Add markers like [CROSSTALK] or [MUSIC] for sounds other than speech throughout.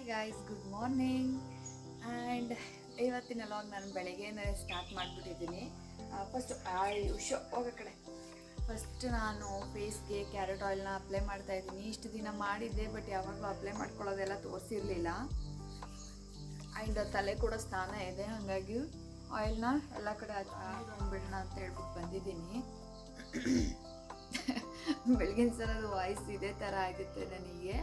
Hi guys good morning and ಇವತ್ತಿನ log ನಾನು ಬೆಳಗ್ಗೆನೇ ಸ್ಟಾರ್ಟ್ ಮಾಡಿಬಿಟ್ಟಿದ್ದೀನಿ. ಫಸ್ಟ್ ಉಶೋ ಹೋಗೋ ಕಡೆ. ಫಸ್ಟ್ ನಾನು ಫೇಸ್ಗೆ ಕ್ಯಾರೆಟ್ ಆಯಿಲ್ನ ಅಪ್ಲೈ ಮಾಡ್ತಾ ಇದ್ದೀನಿ. ಇಷ್ಟು ದಿನ ಮಾಡಿದ್ದೆ ಬಟ್ ಯಾವಾಗಲೂ ಅಪ್ಲೈ ಮಾಡ್ಕೊಳ್ಳೋದೆಲ್ಲ ತೋರಿಸಿರಲಿಲ್ಲ. ಆ್ಯಂಡ್ ತಲೆ ಕೂಡ ಸ್ನಾನ ಇದೆ, ಹಾಗಾಗಿ ಆಯಿಲ್ನ ಎಲ್ಲ ಕಡೆ ಹಚ್ಕೊಂಡ್ಬಿಡೋಣ ಅಂತ ಹೇಳ್ಬಿಟ್ಟು ಬಂದಿದ್ದೀನಿ. [COUGHS] ಬೆಳಗಿನ ಸಲದ ವಾಯ್ಸ್ ಇದೇ ಥರ ಆಗುತ್ತೆ ನನಗೆ.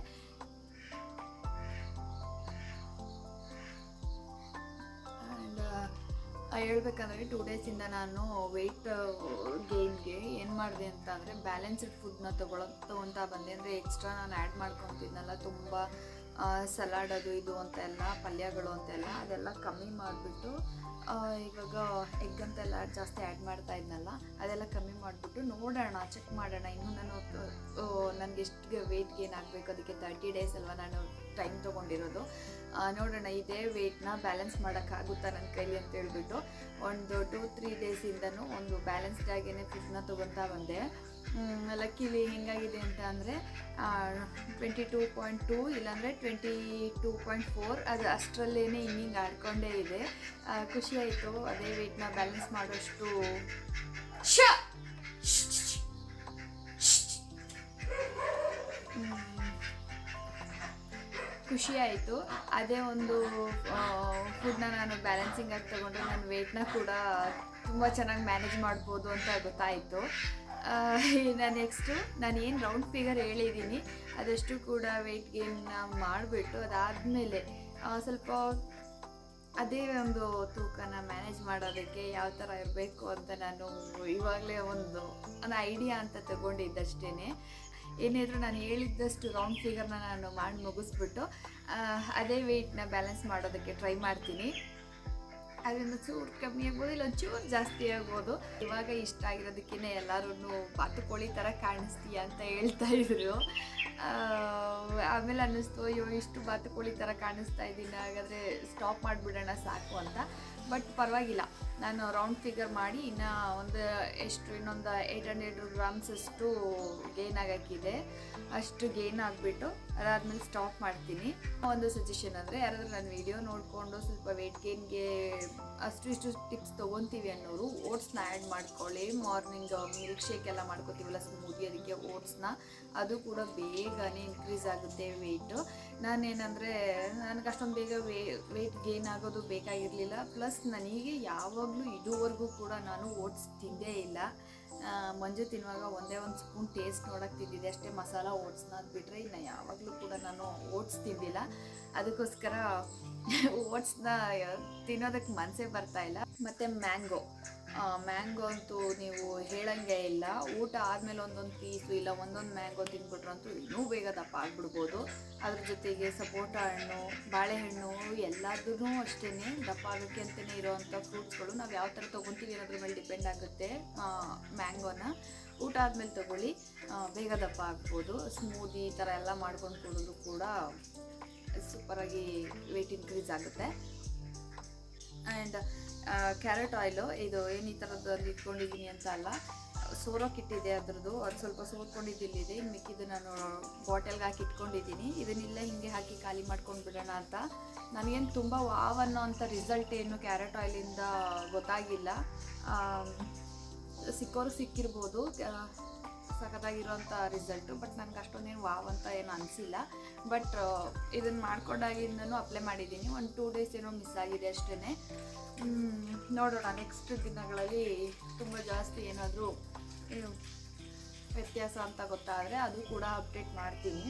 ಹೇಳ್ಬೇಕಂದ್ರೆ ಟೂ ಡೇಸಿಂದ ನಾನು ವೆಯ್ಟ್ ಗೇನ್ಗೆ ಏನು ಮಾಡಿದೆ ಅಂತ ಅಂದರೆ ಬ್ಯಾಲೆನ್ಸ್ಡ್ ಫುಡ್ನ ತೊಗೊಳೋ ತೊಗೊತಾ ಬಂದೆ. ಅಂದರೆ ಎಕ್ಸ್ಟ್ರಾ ನಾನು ಆ್ಯಡ್ ಮಾಡ್ಕೊತಿದ್ನಲ್ಲ ತುಂಬ. ಸಲಾಡ್ ಅದು ಇದು ಅಂತ ಎಲ್ಲ ಪಲ್ಯಗಳು ಅಂತೆಲ್ಲ, ಅದೆಲ್ಲ ಕಮ್ಮಿ ಮಾಡಿಬಿಟ್ಟು ಇವಾಗ ಎಗ್ ಅಂತೆಲ್ಲ ಜಾಸ್ತಿ ಆ್ಯಡ್ ಮಾಡ್ತಾ ಇದ್ನಲ್ಲ, ಅದೆಲ್ಲ ಕಮ್ಮಿ ಮಾಡಿಬಿಟ್ಟು ನೋಡೋಣ ಚೆಕ್ ಮಾಡೋಣ. ಇನ್ನೂ ನಾನು ನನಗೆ ಎಷ್ಟು ವೆಯ್ಟ್ ಗೇನ್ ಆಗಬೇಕು, ಅದಕ್ಕೆ ತರ್ಟಿ ಡೇಸ್ ಅಲ್ವಾ ನಾನು ಟೈಮ್ ತೊಗೊಂಡಿರೋದು. ನೋಡೋಣ, ಇದೇ ವೆಯ್ಟ್ನ ಬ್ಯಾಲೆನ್ಸ್ ಮಾಡೋಕ್ಕಾಗುತ್ತಾ ನನ್ನ ಕೈಲಿ ಅಂತ ಹೇಳ್ಬಿಟ್ಟು, ಒಂದು ಟೂ ತ್ರೀ ಡೇಸಿಂದನೂ ಒಂದು ಬ್ಯಾಲೆನ್ಸ್ಡ್ ಆಗೇನೆ ಫುಡ್ನ ತೊಗೊತಾ ಬಂದೆ. ಲಕ್ಕಿಲಿ ಹೆಂಗಾಗಿದೆ ಅಂತ ಅಂದರೆ ಟ್ವೆಂಟಿ ಟೂ ಪಾಯಿಂಟ್ ಟೂ ಇಲ್ಲಾಂದರೆ ಟ್ವೆಂಟಿ ಟೂ ಪಾಯಿಂಟ್ ಫೋರ್ ಅದು ಅಷ್ಟರಲ್ಲೇ ಹಿಂಗೆ ಆಡ್ಕೊಂಡೇ ಇದೆ. ಖುಷಿಯಾಯಿತು ಅದೇ ವೆಯ್ಟ್ನ ಬ್ಯಾಲೆನ್ಸ್ ಮಾಡೋಷ್ಟು. ಶ! ಖುಷಿ ಆಯಿತು. ಅದೇ ಒಂದು ಫುಡ್ನ ನಾನು ಬ್ಯಾಲೆನ್ಸಿಂಗ್ ಆಗಿ ತಗೊಂಡ್ರೆ ನನ್ನ ವೆಯ್ಟ್ನ ಕೂಡ ತುಂಬ ಚೆನ್ನಾಗಿ ಮ್ಯಾನೇಜ್ ಮಾಡ್ಬೋದು ಅಂತ ಗೊತ್ತಾಯಿತು. ನಾನು ನೆಕ್ಸ್ಟು ನಾನು ಏನು ರೌಂಡ್ ಫಿಗರ್ ಹೇಳಿದ್ದೀನಿ ಅದಷ್ಟು ಕೂಡ ವೆಯ್ಟ್ ಗೇನ್ನ ಮಾಡಿಬಿಟ್ಟು ಅದಾದಮೇಲೆ ಸ್ವಲ್ಪ ಅದೇ ಒಂದು ತೂಕನ ಮ್ಯಾನೇಜ್ ಮಾಡೋದಕ್ಕೆ ಯಾವ ಥರ ಇರಬೇಕು ಅಂತ ನಾನು ಇವಾಗಲೇ ಒಂದು ಒಂದು ಐಡಿಯಾ ಅಂತ ತಗೊಂಡಿದ್ದಷ್ಟೇ ಏನಿದ್ರು ನಾನು ಹೇಳಿದ್ದಷ್ಟು ರೌಂಡ್ ಫಿಗರ್ನ ನಾನು ಮಾಡಿ ಮುಗಿಸ್ಬಿಟ್ಟು ಅದೇ ವೆಯ್ಟ್ನ ಬ್ಯಾಲೆನ್ಸ್ ಮಾಡೋದಕ್ಕೆ ಟ್ರೈ ಮಾಡ್ತೀನಿ. ಅದರಿಂದ ಚೂರು ಕಮ್ಮಿ ಆಗ್ಬೋದು, ಇಲ್ಲ ಚೂರು ಜಾಸ್ತಿ ಆಗ್ಬೋದು. ಇವಾಗ ಇಷ್ಟ ಆಗಿರೋದಕ್ಕೇ ಎಲ್ಲರೂ ಬಾತುಕೋಳಿ ಥರ ಕಾಣಿಸ್ತೀಯ ಅಂತ ಹೇಳ್ತಾ ಇದ್ರು. ಆಮೇಲೆ ಅನ್ನಿಸ್ತು, ಅಯ್ಯೋ, ಇಷ್ಟು ಬಾತುಕೋಳಿ ಥರ ಕಾಣಿಸ್ತಾ ಇದ್ದೀನಿ, ಹಾಗಾದರೆ ಸ್ಟಾಪ್ ಮಾಡಿಬಿಡೋಣ ಸಾಕು ಅಂತ. ಬಟ್ ಪರವಾಗಿಲ್ಲ, ನಾನು ರೌಂಡ್ ಫಿಗರ್ ಮಾಡಿ ಇನ್ನು ಒಂದು ಎಷ್ಟು, ಇನ್ನೊಂದು ಏಯ್ಟ್ ಹಂಡ್ರೆಡ್ ಗ್ರಾಮ್ಸ್ ಅಷ್ಟು ಗೇನ್ ಆಗೋಕ್ಕಿದೆ. ಅಷ್ಟು ಗೇನ್ ಆಗಿಬಿಟ್ಟು ಅದಾದ್ಮೇಲೆ ಸ್ಟಾಪ್ ಮಾಡ್ತೀನಿ. ಒಂದು ಸಜೆಷನ್ ಅಂದರೆ ಯಾರಾದರೂ ನನ್ನ ವಿಡಿಯೋ ನೋಡಿಕೊಂಡು ಸ್ವಲ್ಪ ವೆಯ್ಟ್ ಗೇನ್ಗೆ ಅಷ್ಟು ಇಷ್ಟು ಟಿಪ್ಸ್ ತೊಗೊತೀವಿ ಅನ್ನೋರು ಓಟ್ಸ್ನ ಆ್ಯಡ್ ಮಾಡ್ಕೊಳ್ಳಿ. ಮಾರ್ನಿಂಗ್ ಮಿಲ್ಕ್ ಶೇಕ್ ಎಲ್ಲ ಮಾಡ್ಕೋತೀವಲ್ಲ ಸ್ಮೂದಿ ಅದಕ್ಕೆ ಓಟ್ಸ್ನ ಅದು ಕೂಡ ಬೇಗನೆ ಇನ್ಕ್ರೀಸ್ ಆಗುತ್ತೆ ವೆಯ್ಟು ನಾನೇನಂದರೆ, ನನಗೆ ಅಷ್ಟೊಂದು ಬೇಗ ವೇ ವೆಯ್ಟ್ ಗೇನ್ ಆಗೋದು ಬೇಕಾಗಿರಲಿಲ್ಲ. ಪ್ಲಸ್ ನನಗೆ ಯಾವಾಗಲೂ ಇದುವರೆಗೂ ಕೂಡ ನಾನು ಓಟ್ಸ್ ತಿಂದೇ ಇಲ್ಲ. ಮಂಜು ತಿನ್ನುವಾಗ ಒಂದೇ ಒಂದು ಸ್ಪೂನ್ ಟೇಸ್ಟ್ ನೋಡೋಕ್ಕೆ ತಿಂದಿದ್ದೆ. ಅಷ್ಟೇ ಮಸಾಲ ಓಟ್ಸ್ನ ಬಿಟ್ಟರೆ ಇನ್ನು ಯಾವಾಗಲೂ ಕೂಡ ನಾನು ಓಟ್ಸ್ ತಿಂದಿಲ್ಲ. ಅದಕ್ಕೋಸ್ಕರ [LAUGHS] ಓಟ್ಸ್ನ ತಿನ್ನೋದಕ್ಕೆ ಮನಸ್ಸೇ ಬರ್ತಾ ಇಲ್ಲ. ಮತ್ತು ಮ್ಯಾಂಗೋ ಮ್ಯಾಂಗೋ ಅಂತೂ ನೀವು ಹೇಳಂಗೆ ಇಲ್ಲ. ಊಟ ಆದಮೇಲೆ ಒಂದೊಂದು ಪೀಸು ಇಲ್ಲ, ಒಂದೊಂದು ಮ್ಯಾಂಗೋ ತಿಂದ್ಬಿಟ್ರಂತೂ ಇನ್ನೂ ಬೇಗ ದಪ್ಪ ಆಗಿಬಿಡ್ಬೋದು. ಅದ್ರ ಜೊತೆಗೆ ಸಪೋಟ ಹಣ್ಣು, ಬಾಳೆಹಣ್ಣು ಎಲ್ಲದೂ ಅಷ್ಟೇ ದಪ್ಪ ಆಗೋಕ್ಕೆ ಅಂತಲೇ ಇರೋವಂಥ ಫ್ರೂಟ್ಸ್ಗಳು ನಾವು ಯಾವ ಥರ ತೊಗೊತೀವಿ ಅನ್ನೋದ್ರ ಮೇಲೆ ಡಿಪೆಂಡ್ ಆಗುತ್ತೆ ಮ್ಯಾಂಗೋನ ಊಟ ಆದಮೇಲೆ ತೊಗೊಳ್ಳಿ ಬೇಗ ದಪ್ಪ ಆಗ್ಬೋದು. ಸ್ಮೂದಿ ಈ ಥರ ಎಲ್ಲ ಮಾಡ್ಕೊಂಡು ಕೊಡೋದು ಕೂಡ ಸೂಪರಾಗಿ ವೆಯ್ಟ್ ಇನ್ಕ್ರೀಸ್ ಆಗುತ್ತೆ. ಆ್ಯಂಡ್ ಕ್ಯಾರೆಟ್ ಆಯಿಲು ಇದು ಏನು ಈ ಥರದ್ದು ಅಲ್ಲಿ ಇಟ್ಕೊಂಡಿದ್ದೀನಿ ಅಂತ ಅಲ್ಲ ಸೋರೋಕಿಟ್ಟಿದೆ ಅದ್ರದ್ದು, ಅದು ಸ್ವಲ್ಪ ಸೋರ್ಕೊಂಡಿದ್ದಿಲ್ಲಿದೆ ಇನ್ನು ಮಿಕ್ಕಿದ್ದು ನಾನು ಬಾಟಲ್ಗೆ ಹಾಕಿ ಇಟ್ಕೊಂಡಿದ್ದೀನಿ. ಇದನ್ನೆಲ್ಲ ಹಿಂಗೆ ಹಾಕಿ ಖಾಲಿ ಮಾಡ್ಕೊಂಡು ಬಿಡೋಣ ಅಂತ. ನನಗೇನು ತುಂಬ ವಾವ್ ಅನ್ನೋ ಅಂಥ ರಿಸಲ್ಟ್ ಏನು ಕ್ಯಾರೆಟ್ ಆಯಿಲಿಂದ ಗೊತ್ತಾಗಿಲ್ಲ. ಸಿಕ್ಕೋರು ಸಿಕ್ಕಿರ್ಬೋದು. ಆ, ಸಖತ್ತಾಗಿರೋಂಥ ರಿಸಲ್ಟು ಬಟ್ ನನಗೆ ಅಷ್ಟೊಂದೇನು ವಾವ್ ಅಂತ ಏನು ಅನಿಸಿಲ್ಲ. ಬಟ್ ಇದನ್ನು ಮಾಡ್ಕೊಂಡಾಗಿಂದನೂ ಅಪ್ಲೈ ಮಾಡಿದ್ದೀನಿ. ಒಂದು ಟೂ ಡೇಸ್ ಏನೋ ಮಿಸ್ ಆಗಿದೆ ಅಷ್ಟೇ ನೋಡೋಣ. ನೆಕ್ಸ್ಟ್ ದಿನಗಳಲ್ಲಿ ತುಂಬ ಜಾಸ್ತಿ ಏನಾದರೂ ವ್ಯತ್ಯಾಸ ಅಂತ ಗೊತ್ತಾದರೆ ಅದು ಕೂಡ ಅಪ್ಡೇಟ್ ಮಾಡ್ತೀನಿ.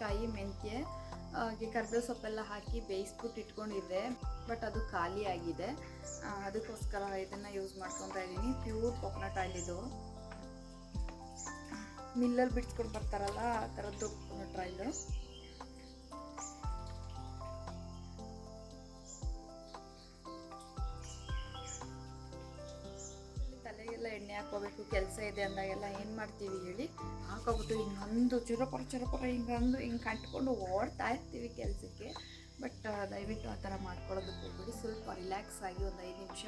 ನೆಲ್ಲಿಕಾಯಿ ಮೆಂತ್ಯ ಹಾಗೆ ಕರ್ಬೇವು ಸೊಪ್ಪೆಲ್ಲ ಹಾಕಿ ಬೇಯಿಸ್ಬಿಟ್ಟು ಇಟ್ಕೊಂಡಿದ್ದೆ. ಬಟ್ ಅದು ಖಾಲಿ ಆಗಿದೆ. ಅದಕ್ಕೋಸ್ಕರ ಇದನ್ನು ಯೂಸ್ ಮಾಡ್ಕೊತಾ ಇದ್ದೀನಿ. ಪ್ಯೂರ್ ಕೊಕೊನಟ್ ಆಯಿಲ್ ಇದು. ಮಿಲ್ಲಲ್ಲಿ ಬಿಡಿಸ್ಕೊಂಡು ಬರ್ತಾರಲ್ಲ, ಆ ಥರದ್ದು ಕೊಕೊನಟ್ ಆಯಿಲು ಹಾಕೋಬೇಕು ಕೆಲಸ ಇದೆ ಅಂದಾಗೆಲ್ಲ ಏನು ಮಾಡ್ತೀವಿ ಹೇಳಿ ಹಾಕೋಬಿಟ್ಟು ಹಿಂಗಂದು ಚುರಪರ ಚುರಪರ ಹಿಂಗಂದು ಹಿಂಗೆ ಕಂಟ್ಕೊಂಡು ಓಡ್ತಾ ಇರ್ತೀವಿ ಕೆಲಸಕ್ಕೆ. ಬಟ್ ದಯವಿಟ್ಟು ಆ ಥರ ಮಾಡ್ಕೊಳ್ಳೋದಕ್ಕೆ ಹೋಗ್ಬಿಡಿ. ಸ್ವಲ್ಪ ರಿಲ್ಯಾಕ್ಸ್ ಆಗಿ ಒಂದು ಐದು ನಿಮಿಷ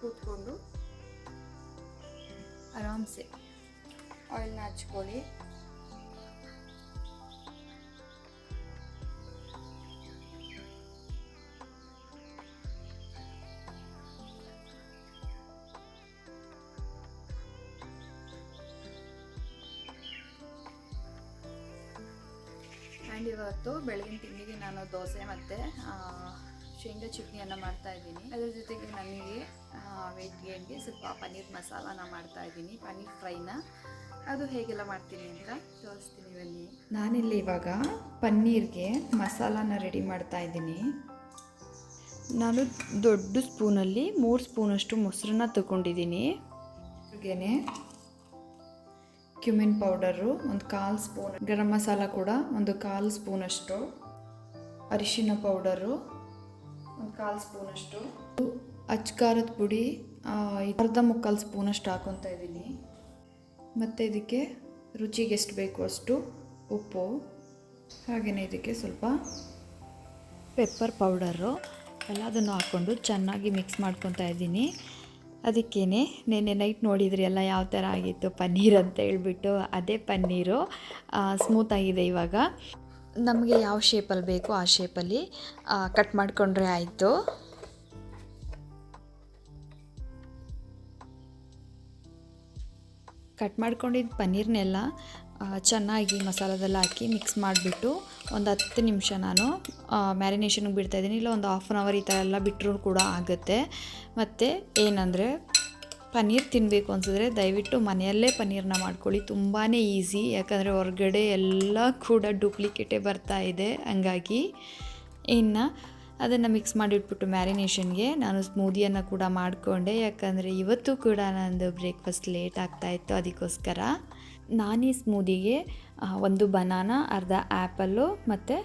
ಕೂತ್ಕೊಂಡು ಆರಾಮ್ಸೆ. ಆಯಿಲ್ನ ಹಚ್ಕೊಳ್ಳಿ. ಆ್ಯಂಡ್ ಇವತ್ತು ಬೆಳಗಿನ ತಿಂಡಿಗೆ ನಾನು ದೋಸೆ ಮತ್ತು ಶೇಂಗಾ ಚಟ್ನಿಯನ್ನು ಮಾಡ್ತಾ ಇದ್ದೀನಿ. ಅದ್ರ ಜೊತೆಗೆ ನನಗೆ ವೆಜ್ ಗೇನ್ಗೆ ಸ್ವಲ್ಪ ಪನ್ನೀರ್ ಮಸಾಲಾನ ಮಾಡ್ತಾ ಇದ್ದೀನಿ, ಪನ್ನೀರ್ ಫ್ರೈನ. ಅದು ಹೇಗೆಲ್ಲ ಮಾಡ್ತೀನಿ ಅಂತ ತೋರಿಸ್ತೀನಿ ಬನ್ನಿ. ನಾನಿಲ್ಲಿ ಇವಾಗ ಪನ್ನೀರ್ಗೆ ಮಸಾಲಾನ ರೆಡಿ ಮಾಡ್ತಾ ಇದ್ದೀನಿ. ನಾನು ದೊಡ್ಡ ಸ್ಪೂನಲ್ಲಿ ಮೂರು ಸ್ಪೂನಷ್ಟು ಮೊಸರನ್ನ ತಗೊಂಡಿದ್ದೀನಿ. ಹಾಗೇನೆ ಕ್ಯುಮಿನ್ ಪೌಡರು, ಒಂದು ಕಾಲು ಸ್ಪೂನ್ ಗರಂ ಮಸಾಲ ಕೂಡ, ಒಂದು ಕಾಲು ಸ್ಪೂನಷ್ಟು ಅರಿಶಿನ ಪೌಡರು, ಒಂದು ಕಾಲು ಸ್ಪೂನಷ್ಟು ಅಚ್ಕಾರದ ಪುಡಿ ಅರ್ಧ ಮುಕ್ಕಾಲು ಸ್ಪೂನಷ್ಟು ಹಾಕೊತಾ ಇದ್ದೀನಿ. ಮತ್ತು ಇದಕ್ಕೆ ರುಚಿಗೆ ಎಷ್ಟು ಬೇಕು ಅಷ್ಟು ಉಪ್ಪು ಹಾಗೆಯೇ ಇದಕ್ಕೆ ಸ್ವಲ್ಪ ಪೆಪ್ಪರ್ ಪೌಡರು. ಎಲ್ಲದನ್ನು ಹಾಕ್ಕೊಂಡು ಚೆನ್ನಾಗಿ ಮಿಕ್ಸ್ ಮಾಡ್ಕೊತಾ ಇದ್ದೀನಿ. ಅದಕ್ಕೇ ನೆನ್ನೆ ನೈಟ್ ನೋಡಿದ್ರಿ ಎಲ್ಲ ಯಾವ ಥರ ಆಗಿತ್ತು ಪನ್ನೀರ್ ಅಂತ ಹೇಳ್ಬಿಟ್ಟು, ಅದೇ ಪನ್ನೀರು ಸ್ಮೂತಾಗಿದೆ ಇವಾಗ. ನಮಗೆ ಯಾವ ಶೇಪಲ್ಲಿ ಬೇಕೋ ಆ ಶೇಪಲ್ಲಿ ಕಟ್ ಮಾಡಿಕೊಂಡ್ರೆ ಆಯಿತು. ಕಟ್ ಮಾಡ್ಕೊಂಡಿದ್ದ ಪನ್ನೀರ್ನೆಲ್ಲ ಚೆನ್ನಾಗಿ ಮಸಾಲದೆಲ್ಲ ಹಾಕಿ ಮಿಕ್ಸ್ ಮಾಡಿಬಿಟ್ಟು ಒಂದು ಹತ್ತು ನಿಮಿಷ ನಾನು ಮ್ಯಾರಿನೇಷನ್ಗೆ ಬಿಡ್ತಾಯಿದ್ದೀನಿ ಇಲ್ಲ, ಒಂದು ಹಾಫ್ ಆನ್ ಅವರ್ ಈ ಥರ ಎಲ್ಲ ಬಿಟ್ಟರೂ ಕೂಡ ಆಗುತ್ತೆ. ಮತ್ತು ಏನಂದರೆ, ಪನ್ನೀರ್ ತಿನ್ನಬೇಕು ಅನ್ಸಿದ್ರೆ ದಯವಿಟ್ಟು ಮನೆಯಲ್ಲೇ ಪನ್ನೀರನ್ನ ಮಾಡ್ಕೊಳ್ಳಿ. ತುಂಬಾ ಈಸಿ ಯಾಕಂದರೆ ಹೊರಗಡೆ ಎಲ್ಲ ಕೂಡ ಡೂಪ್ಲಿಕೇಟೇ ಬರ್ತಾ ಇದೆ. ಹಂಗಾಗಿ ಇನ್ನು ಅದನ್ನು ಮಿಕ್ಸ್ ಮಾಡಿಟ್ಬಿಟ್ಟು ಮ್ಯಾರಿನೇಷನ್ಗೆ ನಾನು ಸ್ಮೂದಿಯನ್ನು ಕೂಡ ಮಾಡಿಕೊಂಡೆ. ಯಾಕಂದರೆ ಇವತ್ತು ಕೂಡ ನಂದು ಬ್ರೇಕ್ಫಾಸ್ಟ್ ಲೇಟ್ ಆಗ್ತಾಯಿತ್ತು ಅದಕ್ಕೋಸ್ಕರ. ನಾನು ಸ್ಮೂದಿಗೆ ಒಂದು ಬನಾನ, ಅರ್ಧ ಆ್ಯಪಲ್ಲು ಮತ್ತು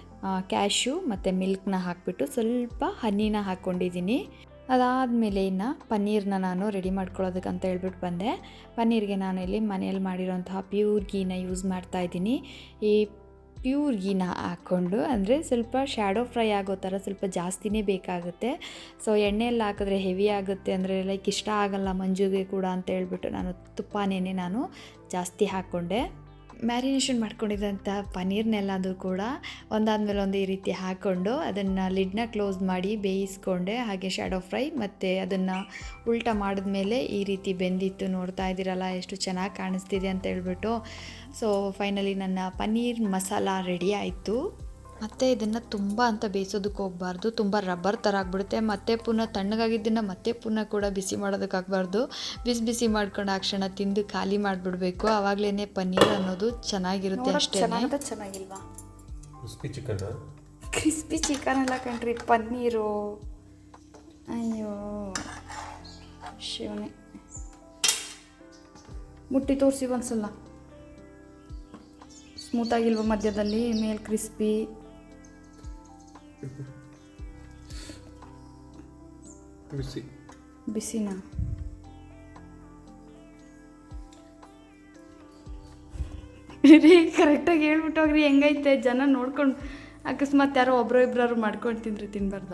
ಕ್ಯಾಶ್ಯೂ ಮತ್ತು ಮಿಲ್ಕ್ನ ಹಾಕಿಬಿಟ್ಟು ಸ್ವಲ್ಪ ಹನಿನ ಹಾಕ್ಕೊಂಡಿದ್ದೀನಿ. ಅದಾದಮೇಲೆ ಇನ್ನು ಪನ್ನೀರ್ನ ನಾನು ರೆಡಿ ಮಾಡ್ಕೊಳ್ಳೋದಕ್ಕೆ ಅಂತ ಹೇಳ್ಬಿಟ್ಟು ಬಂದೆ. ಪನ್ನೀರ್ಗೆ ಇಲ್ಲಿ ಮನೆಯಲ್ಲಿ ಮಾಡಿರೋಂತಹ ಪ್ಯೂರ್ ಗೀನ ಯೂಸ್ ಮಾಡ್ತಾ ಇದ್ದೀನಿ. ಈ ಪ್ಯೂರ್ ಗೀನ ಹಾಕ್ಕೊಂಡು, ಅಂದರೆ ಸ್ವಲ್ಪ ಶ್ಯಾಡೋ ಫ್ರೈ ಆಗೋ ಥರ ಸ್ವಲ್ಪ ಜಾಸ್ತಿನೇ ಬೇಕಾಗುತ್ತೆ. ಸೊ, ಎಣ್ಣೆಯಲ್ಲಿ ಹಾಕಿದ್ರೆ ಹೆವಿ ಆಗುತ್ತೆ, ಅಂದರೆ ಲೈಕ್ ಇಷ್ಟ ಆಗಲ್ಲ ಮಂಜುಗೆ ಕೂಡ ಅಂತ ಹೇಳ್ಬಿಟ್ಟು ನಾನು ತುಪ್ಪನೇ ನಾನು ಜಾಸ್ತಿ ಹಾಕ್ಕೊಂಡೆ. ಮ್ಯಾರಿನೇಷನ್ ಮಾಡ್ಕೊಂಡಿದ್ದಂಥ ಪನ್ನೀರ್ನೆಲ್ಲಾದರೂ ಕೂಡ ಒಂದಾದ್ಮೇಲೆ ಒಂದು ಈ ರೀತಿ ಹಾಕ್ಕೊಂಡು ಅದನ್ನು ಲಿಡ್ನ ಕ್ಲೋಸ್ ಮಾಡಿ ಬೇಯಿಸ್ಕೊಂಡೆ. ಹಾಗೆ ಶ್ಯಾಡೋ ಫ್ರೈ ಮತ್ತು ಅದನ್ನು ಉಲ್ಟ ಮಾಡಿದ್ಮೇಲೆ ಈ ರೀತಿ ಬೆಂದಿತ್ತು. ನೋಡ್ತಾ ಇದ್ದೀರಲ್ಲ ಎಷ್ಟು ಚೆನ್ನಾಗಿ ಕಾಣಿಸ್ತಿದೆ ಅಂತ ಹೇಳ್ಬಿಟ್ಟು. ಸೊ ಫೈನಲಿ ನನ್ನ ಪನ್ನೀರ್ ಮಸಾಲ ರೆಡಿ ಆಯಿತು. ಮತ್ತು ಇದನ್ನು ತುಂಬ ಅಂತ ಬೇಯಿಸೋದಕ್ಕೆ ಹೋಗಬಾರ್ದು. ತುಂಬ ರಬ್ಬರ್ ಥರ ಆಗಿಬಿಡುತ್ತೆ. ಮತ್ತೆ ಪುನಃ ತಣ್ಣಗಾಗಿದ್ದನ್ನು ಮತ್ತೆ ಪುನಃ ಕೂಡ ಬಿಸಿ ಮಾಡೋದಕ್ಕಾಗಬಾರ್ದು ಬಿಸಿ ಬಿಸಿ ಮಾಡ್ಕೊಂಡು ಆ ಕ್ಷಣ ತಿಂದು ಖಾಲಿ ಮಾಡಿಬಿಡ್ಬೇಕು. ಆವಾಗಲೇ ಪನ್ನೀರ್ ಅನ್ನೋದು ಚೆನ್ನಾಗಿರುತ್ತೆ ಅಷ್ಟೇ ಚೆನ್ನಾಗಿಲ್ವಾ? ಕ್ರಿಸ್ಪಿ ಚಿಕನ್ ಕ್ರಿಸ್ಪಿ ಚಿಕನ್ ಎಲ್ಲ ಕಣ್ರಿ ಪನ್ನೀರು. ಅಯ್ಯೋ ಶಿವನೇ. ಮುಟ್ಟಿ ತೋರಿಸಿ ಒಂದ್ಸಲ. ಸ್ಮೂತಾಗಿಲ್ವ ಮಧ್ಯದಲ್ಲಿ? ಮೇಲೆ ಕ್ರಿಸ್ಪಿ ಬಿಸಿ. ಬಿಸಿನ? ರೀ ಕರೆಕ್ಟಾಗಿ ಹೇಳ್ಬಿಟ್ಟು ಹೋಗ್ರಿ ಹೆಂಗೈತೆ? ಜನ ನೋಡ್ಕೊಂಡು ಅಕಸ್ಮಾತ್ ಯಾರೋ ಒಬ್ರು ಇಬ್ಬರು ಮಾಡ್ಕೊಂಡು ತಿಂದ್ರಿ ತಿನ್ಬಾರ್ದ.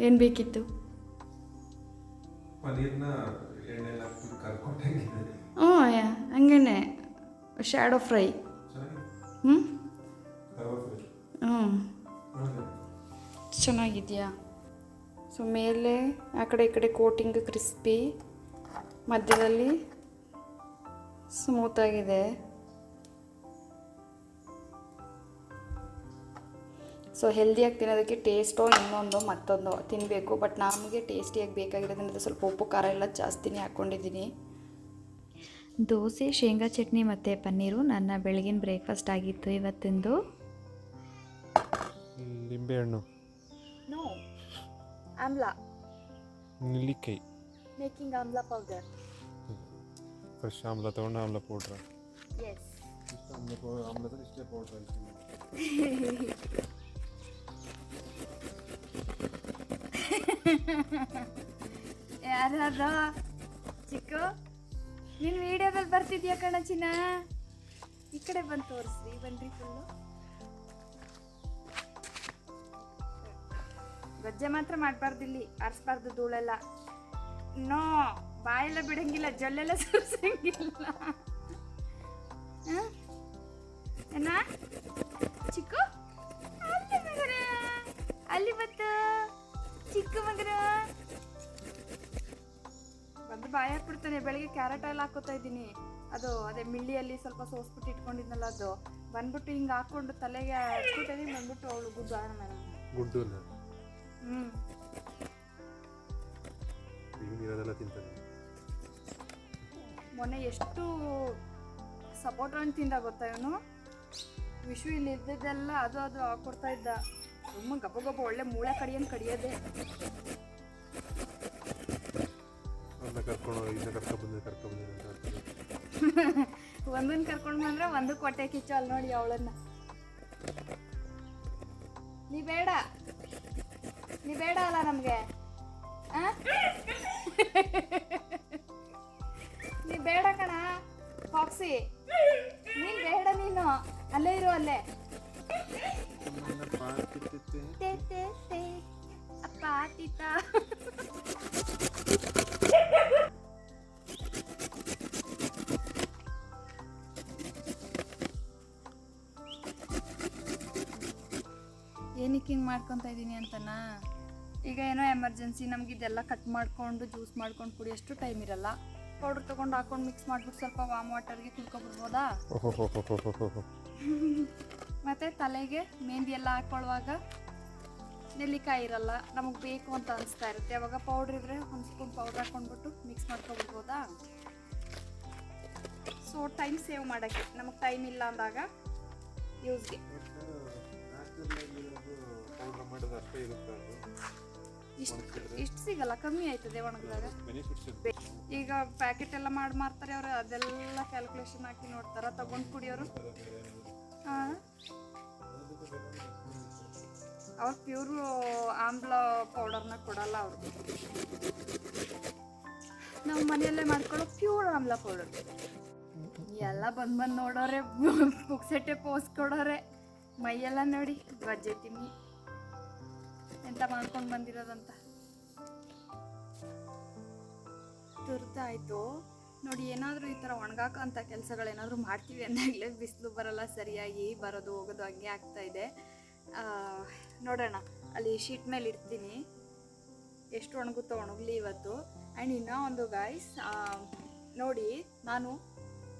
ಏನು ಬೇಕಿತ್ತು? ಹ್ಞೂ ಹಂಗೇನೆ. ಶ್ಯಾಡೋ ಫ್ರೈ ಹ್ಞೂ ಹ್ಞೂ ಚೆನ್ನಾಗಿದೆಯಾ? ಸೊ ಮೇಲೆ ಆ ಕಡೆ ಈ ಕಡೆ ಕೋಟಿಂಗ್ ಕ್ರಿಸ್ಪಿ ಮಧ್ಯದಲ್ಲಿ ಸ್ಮೂತಾಗಿದೆ ಸೊ ಹೆಲ್ದಿಯಾಗಿ ತಿನ್ನೋದಕ್ಕೆ ಟೇಸ್ಟೋ ಇನ್ನೊಂದು ಮತ್ತೊಂದು ತಿನ್ನಬೇಕು ಬಟ್ ನಮಗೆ ಟೇಸ್ಟಿಯಾಗಿ ಬೇಕಾಗಿರೋದ್ರಿಂದ ಸ್ವಲ್ಪ ಉಪ್ಪು ಖಾರ ಎಲ್ಲ ಜಾಸ್ತಿನೇ ಹಾಕ್ಕೊಂಡಿದ್ದೀನಿ. ದೋಸೆ ಶೇಂಗಾ ಚಟ್ನಿ ಮತ್ತು ಪನ್ನೀರು ನನ್ನ ಬೆಳಗಿನ ಬ್ರೇಕ್ಫಾಸ್ಟ್ ಆಗಿತ್ತು ಇವತ್ತಿಂದು. ಲಿಂಬೆಹಣ್ಣು ನೋ ಆಮ್ಲ ನೆಲ್ಲಿಕಾಯಿ making amla powder fresh amla ತಗೊಂಡು ಆಮ್ಲ ಪೌಡ್ರ ಎಸ್ ಆಮ್ಲ ಪೌಡರ್ ಆಮ್ಲದಲ್ಲಿ ಇಷ್ಟೇ ಪೌಡ್ರ್ [LAUGHS] ಯಾರ್ಯಾರ? ಚಿಕ್ಕು ನೀನು ವಿಡಿಯೋದಲ್ಲಿ ಬರ್ತಿದ್ಯಾ ಕಣ ಚಿನ್ನ? ಈ ಕಡೆ ಬಂದು ತೋರಿಸ್ರಿ ಬನ್ರಿ ಫುಲ್ಲು ಗಜ್ಜೆ ಮಾತ್ರ ಮಾಡಬಾರ್ದು ಇಲ್ಲಿ, ಆರಿಸ್ಬಾರ್ದು ಧೂಳೆಲ್ಲ. ನೋ ಬಾಯೆಲ್ಲ ಬಿಡಂಗಿಲ್ಲ, ಜಲ್ಲೆಲ್ಲ ಸುರಿಸಂಗಿಲ್ಲ. ಏನ? ಚಿಕ್ಕು? ಅಲ್ಲಿ ಮಗರ, ಅಲ್ಲಿ ಬತ್ತ. ಚಿಕ್ಕ ಮಗರ. ಬಂದು ಬಾಯಿ ಹಾಕ್ಬಿಡ್ತಾನೆ, ಬೆಳಗ್ಗೆ ಕ್ಯಾರೆಟ್ ಆಯ್ಲ್ ಹಾಕೋತಾ ಇದ್ದೀನಿ. ಅದು, ಅದೇ ಮಿಳ್ಳಿಯಲ್ಲಿ ಸ್ವಲ್ಪ ಸೋಸ್ಬಿಟ್ಟು ಇಟ್ಕೊಂಡಿದ್ನಲ್ಲ ಅದು. ಬಂದ್ಬಿಟ್ಟು ಹಿಂಗೆ ಹಾಕೊಂಡು ತಲೆಗೆ ಹಾಕ್ಬಿಟ್ಟು ಬಂದ್ಬಿಟ್ಟು ಅವಳು ಗುಡ್ಡು ಗುಡ್ಡು ಇರೋದೆಲ್ಲ ತಿಂತಾನೆ ಮೊನ್ನೆ ಎಷ್ಟು ಸಪೋರ್ಟ್ ಹಣ್ಣು ತಿಂದ ಗೊತ್ತಾ ಇವನು? ವಿಶ್ವ ಇಲ್ಲಿ ಇದ್ದಿದ್ದೆಲ್ಲ ಅದು ಅದು ಹಾಕೊಡ್ತಾ ಇದ್ದ. ತುಂಬ ಗಬ್ಬ ಗಬ್ಬ ಒಳ್ಳೆ ಮೂಳೆ ಕಡಿಯಂಗೆ ಕಡಿಯೋದೆ. ಅದನ್ನ ಕರ್ಕೊಂಡು ಇದನ್ನ ಕರ್ಕೊಂಡು ಬಂದೆ ಅಂತ ಹೇಳ್ತಾರೆ. [LAUGHS] ಒಂದನ್ನ ಕರ್ಕೊಂಡು ಬಂದ್ರೆ ಒಂದು ಕೊಟ್ಟೆ ಕಿಚ್ಚು ಅಲ್ಲಿ ನೋಡಿ ಅವಳನ್ನ. ನೀ ಬೇಡ. ನೀ ಬೇಡ ಅಲ್ಲ ನಮಗೆ. ನೀ ಬೇಡ ಕಣ, ಫಾಕ್ಸಿ. ನೀನ್ ಬೇಡ ನೀನು. ಅಲ್ಲೇ ಇರು, ಅಲ್ಲೇ. ಅಪ್ಪ ಆತಿತ ಏನಕ್ಕೆ ಹಿಂಗೆ ಮಾಡ್ಕೊತಾ ಇದ್ದೀನಿ ಅಂತನಾ? ಈಗ ಏನೋ ಎಮರ್ಜೆನ್ಸಿ ನಮ್ಗೆ ಇದೆಲ್ಲ ಕಟ್ ಮಾಡ್ಕೊಂಡು ಜ್ಯೂಸ್ ಮಾಡ್ಕೊಂಡು ಕುಡಿಯೋಷ್ಟು ಟೈಮ್ ಇರಲ್ಲ. ಪೌಡರ್ ತೊಗೊಂಡು ಹಾಕೊಂಡು ಮಿಕ್ಸ್ ಮಾಡ್ಬಿಟ್ಟು ಸ್ವಲ್ಪ ವಾಮ್ ವಾಟರ್ಗೆ ಕುಡ್ಕೊಬಿಡ್ಬೋದಾ? ಓಹೋ [LAUGHS] ಮತ್ತು ತಲೆಗೆ ಮೆಹಂದಿ ಎಲ್ಲ ಹಾಕೊಳ್ಳುವಾಗ ನೆಲ್ಲಿಕಾಯಿ ಇರಲ್ಲ ನಮಗೆ ಬೇಕು ಅಂತ ಅನಿಸ್ತಾ ಇರುತ್ತೆ. ಅವಾಗ ಪೌಡ್ರ್ ಇದ್ರೆ ಒಂದು ಸ್ಪೂನ್ ಪೌಡ್ರ್ ಹಾಕೊಂಡ್ಬಿಟ್ಟು ಮಿಕ್ಸ್ ಮಾಡ್ಕೊಬಿಡ್ಬೋದಾ? ಸೊ ಟೈಮ್ ಸೇವ್ ಮಾಡೋಕ್ಕೆ ನಮಗೆ ಟೈಮ್ ಇಲ್ಲ ಅಂದಾಗ ಯೂಸ್ಗೆ ಇಷ್ಟು ಸಿಗಲ್ಲ, ಕಮ್ಮಿ ಆಯ್ತದೆ ಒಣಗಿದಾಗ ಈಗ ಪ್ಯಾಕೆಟ್ ಎಲ್ಲ ಮಾಡಿ ಮಾರ್ತಾರೆ ಅವರು, ಅದೆಲ್ಲ ಕ್ಯಾಲ್ಕುಲೇಷನ್ ಹಾಕಿ ನೋಡ್ತಾರ, ತಗೊಂಡು ಕುಡಿಯೋರು. ಹಾಂ ಅವ್ರು ಪ್ಯೂರ್ ಆಮ್ಲ ಪೌಡರ್ನ ಕೊಡಲ್ಲ ಅವರು. ನಾವು ಮನೆಯಲ್ಲೇ ಮಾಡ್ಕೊಳ್ಳೋ ಪ್ಯೂರ್ ಆಮ್ಲ ಪೌಡರ್ ಎಲ್ಲ ಬಂದು ಬಂದು ನೋಡೋರೆ ಪುಕ್ಸೆಟ್ಟೆ ಪೋಸ್ ಕೊಡೋರೆ. ಮೈಯೆಲ್ಲ ನೋಡಿ ಗಜ್ಜೆ ತಿಮ್ಮಿ ಎಂತ ಮಾಡ್ಕೊಂಡು ಬಂದಿರೋದಂತ? ತುರ್ತಾಯಿತು. ನೋಡಿ, ಏನಾದರೂ ಈ ಥರ ಒಣಗಾಕಂಥ ಕೆಲಸಗಳೇನಾದರೂ ಮಾಡ್ತೀವಿ ಅಂದಾಗಲೇ ಬಿಸಿಲು ಬರಲ್ಲ, ಸರಿಯಾಗಿ ಬರೋದು, ಹೋಗೋದು ಹಂಗೆ ಆಗ್ತಾ ಇದೆ. ನೋಡೋಣ. ಅಲ್ಲಿ ಶೀಟ್ ಮೇಲೆ ಇಡ್ತೀನಿ. ಎಷ್ಟು ಒಣಗುತ್ತೋ ಒಣಗಲಿ ಇವತ್ತು. ಆ್ಯಂಡ್ ಇನ್ನೂ ಒಂದು ಗಾಯ್ಸ್ ನೋಡಿ, ನಾನು